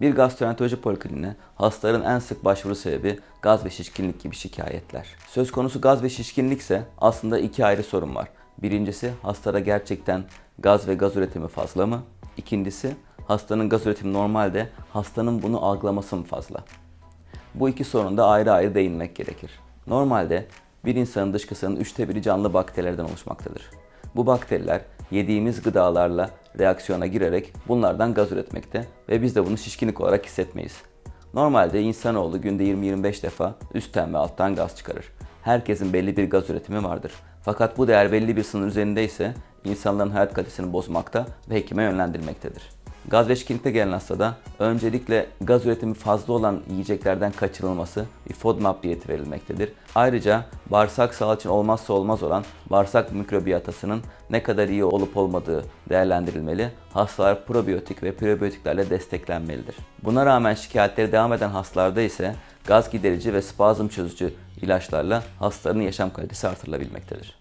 Bir gastroenteroloji polikliniğine hastaların en sık başvuru sebebi gaz ve şişkinlik gibi şikayetler. Söz konusu gaz ve şişkinlikse aslında iki ayrı sorun var. Birincisi hastada gerçekten gaz ve gaz üretimi fazla mı? İkincisi hastanın gaz üretimi normalde hastanın bunu algılaması mı fazla? Bu iki sorunda ayrı ayrı değinmek gerekir. Normalde bir insanın dışkısının üçte biri canlı bakterilerden oluşmaktadır. Bu bakteriler yediğimiz gıdalarla reaksiyona girerek bunlardan gaz üretmekte ve biz de bunu şişkinlik olarak hissetmeyiz. Normalde insanoğlu günde 20-25 defa üstten ve alttan gaz çıkarır. Herkesin belli bir gaz üretimi vardır. Fakat bu değer belli bir sınır üzerinde ise insanların hayat kalitesini bozmakta ve hekime yönlendirmektedir. Gaz ve şişkinlikte gelen hastada öncelikle gaz üretimi fazla olan yiyeceklerden kaçınılması bir FODMAP diyeti verilmektedir. Ayrıca bağırsak sağlığı için olmazsa olmaz olan bağırsak mikrobiyotasının ne kadar iyi olup olmadığı değerlendirilmeli. Hastalar probiyotik ve prebiyotiklerle desteklenmelidir. Buna rağmen şikayetleri devam eden hastalarda ise gaz giderici ve spazm çözücü ilaçlarla hastaların yaşam kalitesi artırılabilmektedir.